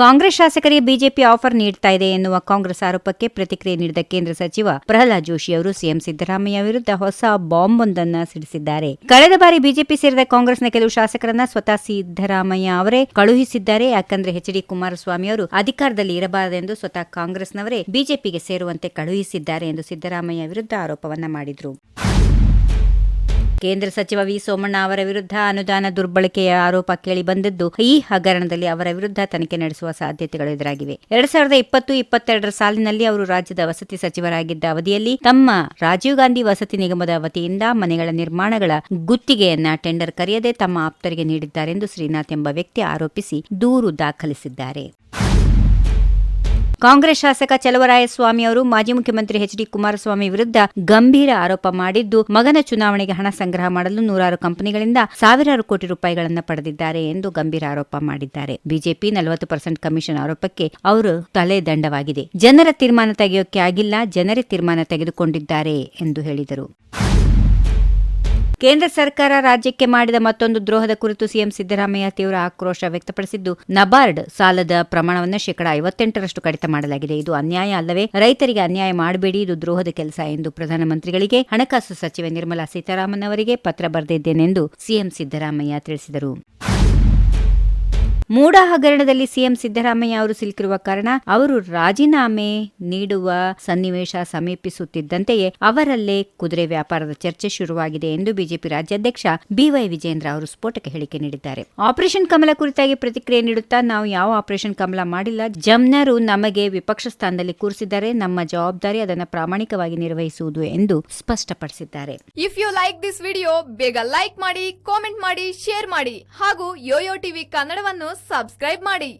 ಕಾಂಗ್ರೆಸ್ ಶಾಸಕರಿಗೆ BJP offer ನೀಡ್ತಾ ಇದೆ ಎನ್ನುವ ಕಾಂಗ್ರೆಸ್ ಆರೋಪಕ್ಕೆ ಪ್ರತಿಕ್ರಿಯೆ ನೀಡಿದ ಕೇಂದ್ರ ಸಚಿವ ಪ್ರಹ್ಲಾದ್ ಜೋಶಿ ಅವರು ಸಿಎಂ ಸಿದ್ದರಾಮಯ್ಯ ವಿರುದ್ಧ ಹೊಸ ಬಾಂಬ್ ಒಂದನ್ನ ಸಿಡಿಸಿದ್ದಾರೆ. ಕಳೆದ ಬಾರಿ ಬಿಜೆಪಿ ಸೇರಿದ ಕಾಂಗ್ರೆಸ್ನ ಕೆಲವು ಶಾಸಕರನ್ನ ಸ್ವತಃ ಸಿದ್ದರಾಮಯ್ಯ ಅವರೇ ಕಳುಹಿಸಿದ್ದಾರೆ. ಯಾಕಂದ್ರೆ ಎಚ್ ಡಿ ಕುಮಾರಸ್ವಾಮಿ ಅವರು ಅಧಿಕಾರದಲ್ಲಿ ಇರಬಾರದೆಂದು ಸ್ವತಃ ಕಾಂಗ್ರೆಸ್ನವರೇ ಬಿಜೆಪಿಗೆ ಸೇರುವಂತೆ ಕಳುಹಿಸಿದ್ದಾರೆ ಎಂದು ಸಿದ್ದರಾಮಯ್ಯ ವಿರುದ್ಧ ಆರೋಪವನ್ನ ಮಾಡಿದ್ರು. ಕೇಂದ್ರ ಸಚಿವ ವಿ ಸೋಮಣ್ಣ ಅವರ ವಿರುದ್ಧ ಅನುದಾನ ದುರ್ಬಳಕೆಯ ಆರೋಪ ಕೇಳಿ ಬಂದಿದ್ದು, ಈ ಹಗರಣದಲ್ಲಿ ಅವರ ವಿರುದ್ಧ ತನಿಖೆ ನಡೆಸುವ ಸಾಧ್ಯತೆಗಳು ಎದುರಾಗಿವೆ. ಎರಡ್ ಸಾವಿರದ ಇಪ್ಪತ್ತು, ಇಪ್ಪತ್ತೆರಡರ ಸಾಲಿನಲ್ಲಿ ಅವರು ರಾಜ್ಯದ ವಸತಿ ಸಚಿವರಾಗಿದ್ದ ಅವಧಿಯಲ್ಲಿ ತಮ್ಮ ರಾಜೀವ್ ಗಾಂಧಿ ವಸತಿ ನಿಗಮದ ವತಿಯಿಂದ ಮನೆಗಳ ನಿರ್ಮಾಣಗಳ ಗುತ್ತಿಗೆಯನ್ನ ಟೆಂಡರ್ ಕರೆಯದೆ ತಮ್ಮ ಆಪ್ತರಿಗೆ ನೀಡಿದ್ದಾರೆಂದು ಶ್ರೀನಾಥ್ ಎಂಬ ವ್ಯಕ್ತಿ ಆರೋಪಿಸಿ ದೂರು ದಾಖಲಿಸಿದ್ದಾರೆ. ಕಾಂಗ್ರೆಸ್ ಶಾಸಕ ಚಲವರಾಯಸ್ವಾಮಿ ಅವರು ಮಾಜಿ ಮುಖ್ಯಮಂತ್ರಿ ಎಚ್ ಡಿ ಕುಮಾರಸ್ವಾಮಿ ವಿರುದ್ಧ ಗಂಭೀರ ಆರೋಪ ಮಾಡಿದ್ದು, ಮಗನ ಚುನಾವಣೆಗೆ ಹಣ ಸಂಗ್ರಹ ಮಾಡಲು ನೂರಾರು ಕಂಪನಿಗಳಿಂದ ಸಾವಿರಾರು ಕೋಟಿ ರೂಪಾಯಿಗಳನ್ನು ಪಡೆದಿದ್ದಾರೆ ಎಂದು ಗಂಭೀರ ಆರೋಪ ಮಾಡಿದ್ದಾರೆ. ಬಿಜೆಪಿ ನಲವತ್ತು ಪರ್ಸೆಂಟ್ ಕಮಿಷನ್ ಆರೋಪಕ್ಕೆ ಅವರು ತಲೆ ದಂಡವಾಗಿದೆ. ಜನರ ತೀರ್ಮಾನ ತೆಗೆಯೋಕೆ ಆಗಿಲ್ಲ, ಜನರೇ ತೀರ್ಮಾನ ತೆಗೆದುಕೊಂಡಿದ್ದಾರೆ ಎಂದು ಹೇಳಿದರು. ಕೇಂದ್ರ ಸರ್ಕಾರ ರಾಜ್ಯಕ್ಕೆ ಮಾಡಿದ ಮತ್ತೊಂದು ದ್ರೋಹದ ಕುರಿತು ಸಿಎಂ ಸಿದ್ದರಾಮಯ್ಯ ತೀವ್ರ ಆಕ್ರೋಶ ವ್ಯಕ್ತಪಡಿಸಿದ್ದು, ನಬಾರ್ಡ್ ಸಾಲದ ಪ್ರಮಾಣವನ್ನು ಶೇಕಡಾ ಐವತ್ತೆಂಟರಷ್ಟು ಕಡಿತ ಮಾಡಲಾಗಿದೆ. ಇದು ಅನ್ಯಾಯ ಅಲ್ಲವೇ? ರೈತರಿಗೆ ಅನ್ಯಾಯ ಮಾಡಬೇಡಿ, ಇದು ದ್ರೋಹದ ಕೆಲಸ ಎಂದು ಪ್ರಧಾನಮಂತ್ರಿಗಳಿಗೆ ಹಣಕಾಸು ಸಚಿವೆ ನಿರ್ಮಲಾ ಸೀತಾರಾಮನ್ ಅವರಿಗೆ ಪತ್ರ ಬರೆದಿದ್ದೇನೆಂದು ಸಿಎಂ ಸಿದ್ದರಾಮಯ್ಯ ತಿಳಿಸಿದರು. ಮೂಡ ಹಗರಣದಲ್ಲಿ ಸಿಎಂ ಸಿದ್ದರಾಮಯ್ಯ ಅವರು ಸಿಲುಕಿರುವ ಕಾರಣ ಅವರು ರಾಜೀನಾಮೆ ನೀಡುವ ಸನ್ನಿವೇಶ ಸಮೀಪಿಸುತ್ತಿದ್ದಂತೆಯೇ ಅವರಲ್ಲೇ ಕುದುರೆ ವ್ಯಾಪಾರದ ಚರ್ಚೆ ಶುರುವಾಗಿದೆ ಎಂದು ಬಿಜೆಪಿ ರಾಜ್ಯಾಧ್ಯಕ್ಷ ಬಿವೈ ವಿಜೇಂದ್ರ ಅವರು ಸ್ಫೋಟಕ ಹೇಳಿಕೆ ನೀಡಿದ್ದಾರೆ. ಆಪರೇಷನ್ ಕಮಲ ಕುರಿತಾಗಿ ಪ್ರತಿಕ್ರಿಯೆ ನೀಡುತ್ತಾ ನಾವು ಯಾವ ಆಪರೇಷನ್ ಕಮಲ ಮಾಡಿಲ್ಲ. ಜಮ್ನರು ನಮಗೆ ವಿಪಕ್ಷ ಸ್ಥಾನದಲ್ಲಿ ಕೂರಿಸಿದ್ದಾರೆ. ನಮ್ಮ ಜವಾಬ್ದಾರಿ ಅದನ್ನು ಪ್ರಾಮಾಣಿಕವಾಗಿ ನಿರ್ವಹಿಸುವುದು ಎಂದು ಸ್ಪಷ್ಟಪಡಿಸಿದ್ದಾರೆ. If you like this video ಬೇಗ ಲೈಕ್ ಮಾಡಿ ಕಾಮೆಂಟ್ ಮಾಡಿ ಶೇರ್ ಮಾಡಿ ಹಾಗೂ ಯೋಯೋ ಟಿವಿ ಕನ್ನಡವನ್ನು ಸಬ್ಸ್ಕ್ರೈಬ್ ಮಾಡಿ.